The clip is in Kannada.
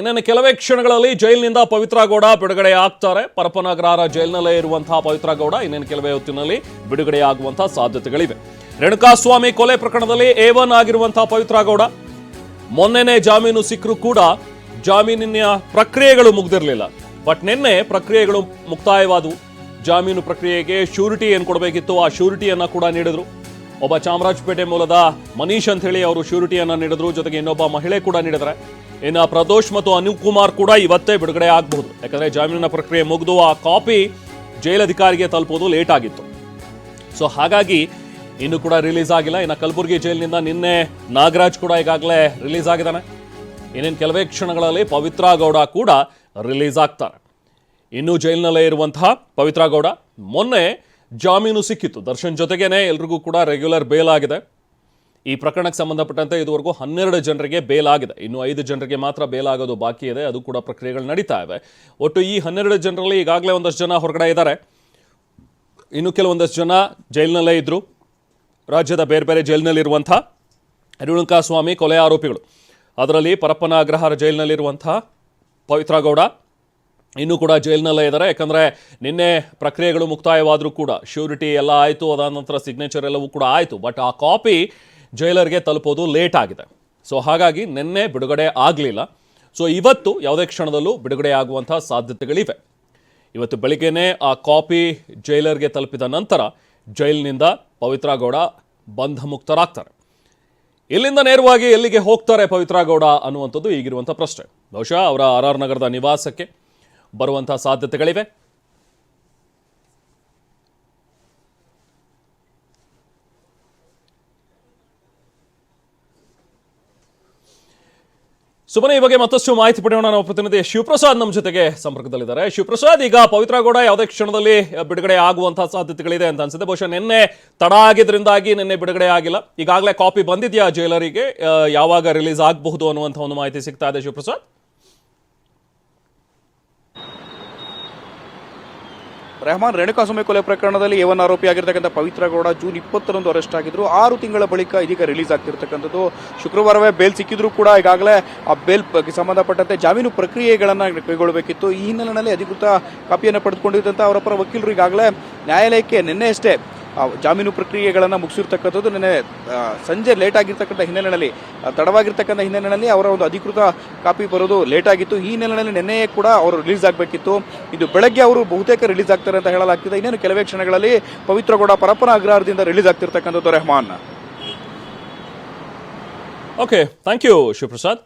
ಇನ್ನೇನು ಕೆಲವೇ ಕ್ಷಣಗಳಲ್ಲಿ ಜೈಲಿನಿಂದ ಪವಿತ್ರ ಗೌಡ ಬಿಡುಗಡೆ ಆಗ್ತಾರೆ. ಪರಪನಗರ ಜೈಲಿನಲ್ಲೇ ಇರುವಂತಹ ಪವಿತ್ರ ಗೌಡ ಇನ್ನೇನು ಕೆಲವೇ ಹೊತ್ತಿನಲ್ಲಿ ಬಿಡುಗಡೆಯಾಗುವಂತಹ ಸಾಧ್ಯತೆಗಳಿವೆ. ರೇಣುಕಾಸ್ವಾಮಿ ಕೊಲೆ ಪ್ರಕರಣದಲ್ಲಿ ಎ ಒನ್ ಆಗಿರುವಂತಹ ಪವಿತ್ರ ಗೌಡ. ಮೊನ್ನೆನೇ ಜಾಮೀನು ಸಿಕ್ಕರೂ ಕೂಡ ಜಾಮೀನಿನ ಪ್ರಕ್ರಿಯೆಗಳು ಮುಗ್ದಿರಲಿಲ್ಲ. ಬಟ್ ನಿನ್ನೆ ಪ್ರಕ್ರಿಯೆಗಳು ಮುಕ್ತಾಯವಾದವು. ಜಾಮೀನು ಪ್ರಕ್ರಿಯೆಗೆ ಶ್ಯೂರಿಟಿ ಏನು ಕೊಡಬೇಕಿತ್ತು ಆ ಶ್ಯೂರಿಟಿಯನ್ನ ಕೂಡ ನೀಡಿದ್ರು. ಒಬ್ಬ ಚಾಮರಾಜಪೇಟೆ ಮೂಲದ ಮನೀಶ್ ಅಂತ ಹೇಳಿ ಅವರು ಶ್ಯೂರಿಟಿಯನ್ನ ನೀಡಿದ್ರು. ಜೊತೆಗೆ ಇನ್ನೊಬ್ಬ ಮಹಿಳೆ ಕೂಡ ನೀಡಿದ್ದಾರೆ. ಇನ್ನು ಪ್ರದೋಷ್ ಮತ್ತು ಅನಿಲ್ ಕುಮಾರ್ ಕೂಡ ಇವತ್ತೇ ಬಿಡುಗಡೆ ಆಗಬಹುದು. ಯಾಕಂದ್ರೆ ಜಾಮೀನಿನ ಪ್ರಕ್ರಿಯೆ ಮುಗಿದು ಆ ಕಾಪಿ ಜೈಲಧಿಕಾರಿಗೆ ತಲುಪೋದು ಲೇಟ್ ಆಗಿತ್ತು. ಸೊ ಹಾಗಾಗಿ ಇನ್ನು ಕೂಡ ರಿಲೀಸ್ ಆಗಿಲ್ಲ. ಇನ್ನು ಕಲಬುರಗಿ ಜೈಲಿನಿಂದ ನಿನ್ನೆ ನಾಗರಾಜ್ ಕೂಡ ಈಗಾಗಲೇ ರಿಲೀಸ್ ಆಗಿದ್ದಾನೆ. ಇನ್ನೇನು ಕೆಲವೇ ಕ್ಷಣಗಳಲ್ಲಿ ಪವಿತ್ರ ಗೌಡ ಕೂಡ ರಿಲೀಸ್ ಆಗ್ತಾರೆ. ಇನ್ನು ಜೈಲಿನಲ್ಲೇ ಇರುವಂತಹ ಪವಿತ್ರ ಗೌಡ. ಮೊನ್ನೆ ಜಾಮೀನು ಸಿಕ್ಕಿತ್ತು. ದರ್ಶನ್ ಜೊತೆಗೇನೆ ಎಲ್ರಿಗೂ ಕೂಡ ರೆಗ್ಯುಲರ್ ಬೇಲ್ ಆಗಿದೆ. ಈ ಪ್ರಕರಣಕ್ಕೆ ಸಂಬಂಧಪಟ್ಟಂತೆ ಇದುವರೆಗೂ ಹನ್ನೆರಡು ಜನರಿಗೆ ಬೇಲ್ ಆಗಿದೆ ಇನ್ನು ಐದು ಜನರಿಗೆ ಮಾತ್ರ ಬೇಲ್ ಆಗೋದು ಬಾಕಿ ಇದೆ. ಅದು ಕೂಡ ಪ್ರಕ್ರಿಯೆಗಳು ನಡೀತಾ ಇವೆ. ಒಟ್ಟು ಈ ಹನ್ನೆರಡು ಜನರಲ್ಲಿ ಈಗಾಗಲೇ ಒಂದಷ್ಟು ಜನ ಹೊರಗಡೆ ಇದ್ದಾರೆ. ಇನ್ನು ಕೆಲವೊಂದಷ್ಟು ಜನ ಜೈಲಿನಲ್ಲೇ ಇದ್ದರು ರಾಜ್ಯದ ಬೇರೆ ಬೇರೆ ಜೈಲಿನಲ್ಲಿರುವಂಥ ರೇಣುಕಾಸ್ವಾಮಿ ಕೊಲೆ ಆರೋಪಿಗಳು. ಅದರಲ್ಲಿ ಪರಪ್ಪನ ಅಗ್ರಹಾರ ಜೈಲಿನಲ್ಲಿರುವಂಥ ಪವಿತ್ರ ಗೌಡ ಇನ್ನೂ ಕೂಡ ಜೈಲಿನಲ್ಲೇ ಇದ್ದಾರೆ. ಯಾಕಂದರೆ ನಿನ್ನೆ ಪ್ರಕ್ರಿಯೆಗಳು ಮುಕ್ತಾಯವಾದರೂ ಕೂಡ, ಶ್ಯೂರಿಟಿ ಎಲ್ಲ ಆಯಿತು. ಅದಾದ ನಂತರ ಸಿಗ್ನೇಚರ್ ಎಲ್ಲವೂ ಕೂಡ ಆಯಿತು. ಬಟ್ ಆ ಕಾಪಿ ಜೈಲರ್ಗೆ ತಲುಪೋದು ಲೇಟ್ ಆಗಿದೆ. ಸೊ ಹಾಗಾಗಿ ನಿನ್ನೆ ಬಿಡುಗಡೆ ಆಗಲಿಲ್ಲ. ಸೊ ಇವತ್ತು ಯಾವುದೇ ಕ್ಷಣದಲ್ಲೂ ಬಿಡುಗಡೆ ಆಗುವಂಥ ಸಾಧ್ಯತೆಗಳಿವೆ. ಇವತ್ತು ಬೆಳಿಗ್ಗೆನೇ ಆ ಕಾಪಿ ಜೈಲರ್ಗೆ ತಲುಪಿದ ನಂತರ ಜೈಲಿನಿಂದ ಪವಿತ್ರ ಗೌಡ ಬಂಧ ಮುಕ್ತರಾಗ್ತಾರೆ ಇಲ್ಲಿಂದ ನೇರವಾಗಿ ಎಲ್ಲಿಗೆ ಹೋಗ್ತಾರೆ ಪವಿತ್ರ ಗೌಡ ಅನ್ನುವಂಥದ್ದು ಈಗಿರುವಂಥ ಪ್ರಶ್ನೆ. ಬಹುಶಃ ಅವರ ಆರ್ ಆರ್ ನಗರದ ನಿವಾಸಕ್ಕೆ ಬರುವಂಥ ಸಾಧ್ಯತೆಗಳಿವೆ. ಸುಮನೆ, ಈ ಬಗ್ಗೆ ಮತ್ತಷ್ಟು ಮಾಹಿತಿ ಪಡೆಯೋಣ. ನಾವು ಪ್ರತಿನಿಧಿ ಶಿವಪ್ರಸಾದ್ ನಮ್ಮ ಜೊತೆಗೆ ಸಂಪರ್ಕದಲ್ಲಿದ್ದಾರೆ. ಶಿವಪ್ರಸಾದ್, ಈಗ ಪವಿತ್ರ ಗೌಡ ಯಾವುದೇ ಕ್ಷಣದಲ್ಲಿ ಬಿಡುಗಡೆ ಆಗುವಂತಹ ಸಾಧ್ಯತೆಗಳಿದೆ ಅಂತ ಅನ್ಸುತ್ತೆ. ಬಹುಶಃ ನಿನ್ನೆ ತಡ ಆಗಿದ್ರಿಂದಾಗಿ ನಿನ್ನೆ ಬಿಡುಗಡೆ ಆಗಿಲ್ಲ. ಈಗಾಗಲೇ ಕಾಪಿ ಬಂದಿದೆಯಾ ಜೈಲರಿಗೆ ಯಾವಾಗ ರಿಲೀಸ್ ಆಗಬಹುದು ಅನ್ನುವಂಥ ಒಂದು ಮಾಹಿತಿ ಸಿಗ್ತಾ ಇದೆ ಶಿವಪ್ರಸಾದ್. ರೆಹಮಾನ್ ರೇಣುಕಾಸ್ವಾಮಿ ಕೊಲೆ ಪ್ರಕರಣದಲ್ಲಿ ಏವನ್ ಆರೋಪಿಯಾಗಿರ್ತಕ್ಕಂಥ ಪವಿತ್ರ ಗೌಡ ಜೂನ್ ಇಪ್ಪತ್ತರಂದು ಅರೆಸ್ಟ್ ಆಗಿದ್ರು. ಆರು ತಿಂಗಳ ಬಳಿಕ ಇದೀಗ ರಿಲೀಸ್ ಆಗ್ತಿರ್ತಕ್ಕಂಥದ್ದು. ಶುಕ್ರವಾರವೇ ಬೇಲ್ ಸಿಕ್ಕಿದ್ರು ಕೂಡ ಈಗಾಗಲೇ ಆ ಬೇಲ್ ಸಂಬಂಧಪಟ್ಟಂತೆ ಜಾಮೀನು ಪ್ರಕ್ರಿಯೆಗಳನ್ನು ಕೈಗೊಳ್ಳಬೇಕಿತ್ತು. ಈ ಹಿನ್ನೆಲೆಯಲ್ಲಿ ಅಧಿಕೃತ ಕಾಪಿಯನ್ನು ಪಡೆದುಕೊಂಡಿದ್ದಂಥ ಅವರ ಪರ ವಕೀಲರು ಈಗಾಗಲೇ ನ್ಯಾಯಾಲಯಕ್ಕೆ ನಿನ್ನೆಯಷ್ಟೇ ಜಾಮೀನು ಪ್ರಕ್ರಿಯೆಗಳನ್ನು ಮುಗಿಸಿರ್ತಕ್ಕಂಥದ್ದು ನಿನ್ನೆ ಸಂಜೆ ಲೇಟ್ ಆಗಿರ್ತಕ್ಕಂಥ ಹಿನ್ನೆಲೆಯಲ್ಲಿ ತಡವಾಗಿರ್ತಕ್ಕಂಥ ಹಿನ್ನೆಲೆಯಲ್ಲಿ ಅವರ ಒಂದು ಅಧಿಕೃತ ಕಾಪಿ ಬರೋದು ಲೇಟ್ ಆಗಿತ್ತು. ಈ ಹಿನ್ನೆಲೆಯಲ್ಲಿ ನಿನ್ನೆಯೇ ಕೂಡ ಅವರು ರಿಲೀಸ್ ಆಗಬೇಕಿತ್ತು. ಇದು ಬೆಳಗ್ಗೆ ಅವರು ಬಹುತೇಕ ರಿಲೀಸ್ ಆಗ್ತಾರೆ ಅಂತ ಹೇಳಲಾಗ್ತಿದೆ. ಇನ್ನೇನು ಕೆಲವೇ ಕ್ಷಣಗಳಲ್ಲಿ ಪವಿತ್ರಗೌಡ ಪರಪ್ಪನ ಅಗ್ರಹಾರದಿಂದ release ಆಗ್ತಿರ್ತಕ್ಕಂಥದ್ದು Rehman. Okay thank you Shivaprasad